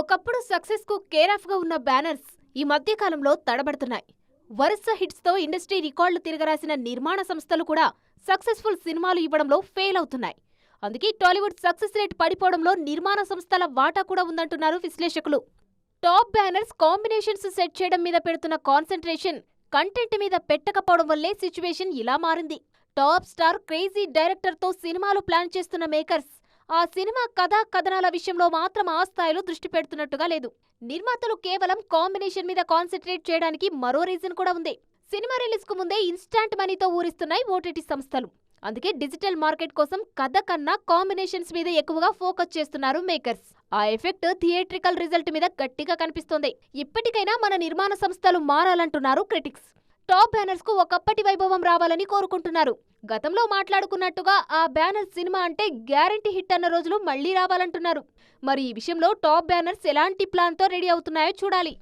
ఒకప్పుడు సక్సెస్కు గా ఉన్న బ్యానర్స్ ఈ మధ్య కాలంలో తడబడుతున్నాయి. వరుస హిట్స్తో ఇండస్ట్రీ రికార్డులు తిరగరాసిన నిర్మాణ సంస్థలు కూడా సక్సెస్ఫుల్ సినిమాలు ఇవ్వడంలో ఫెయిల్ అవుతున్నాయి. అందుకే టాలీవుడ్ సక్సెస్ రేట్ పడిపోవడంలో నిర్మాణ సంస్థల వాటా కూడా ఉందంటున్నారు విశ్లేషకులు. టాప్ బ్యానర్స్ కాంబినేషన్స్ సెట్ చేయడం మీద పెడుతున్న కాన్సన్ట్రేషన్ కంటెంట్ మీద పెట్టకపోవడం వల్లే సిచ్యువేషన్ ఇలా మారింది. టాప్ స్టార్ క్రేజీ డైరెక్టర్తో సినిమాలు ప్లాన్ చేస్తున్న మేకర్స్ ఆ సినిమా కథా కథనాల విషయంలో మాత్రం ఆ స్థాయిలో దృష్టి పెడుతున్నట్టుగా లేదు. నిర్మాతలు కేవలం కాంబినేషన్ మీద కాన్సన్ట్రేట్ చేయడానికి మరో రీజన్ కూడా ఉంది. సినిమా రిలీజ్కు ముందే ఇన్స్టాంట్ మనీతో ఊరిస్తున్నాయి ఓటీటీ సంస్థలు. అందుకే డిజిటల్ మార్కెట్ కోసం కథ కన్నా కాంబినేషన్స్ మీద ఎక్కువగా ఫోకస్ చేస్తున్నారు మేకర్స్. ఆ ఎఫెక్ట్ థియేట్రికల్ రిజల్ట్ మీద గట్టిగా కనిపిస్తోంది. ఇప్పటికైనా మన నిర్మాణ సంస్థలు మారాలంటున్నారు క్రిటిక్స్. టాప్ బ్యానర్స్కు ఒకప్పటి వైభవం రావాలని కోరుకుంటున్నారు. గతంలో మాట్లాడుకున్నట్టుగా ఆ బ్యానర్ సినిమా అంటే గ్యారంటీ హిట్ అన్న రోజులు మళ్ళీ రావాలంటున్నారు. మరి ఈ విషయంలో టాప్ బ్యానర్స్ ఎలాంటి ప్లాన్తో రెడీ అవుతున్నాయో చూడాలి.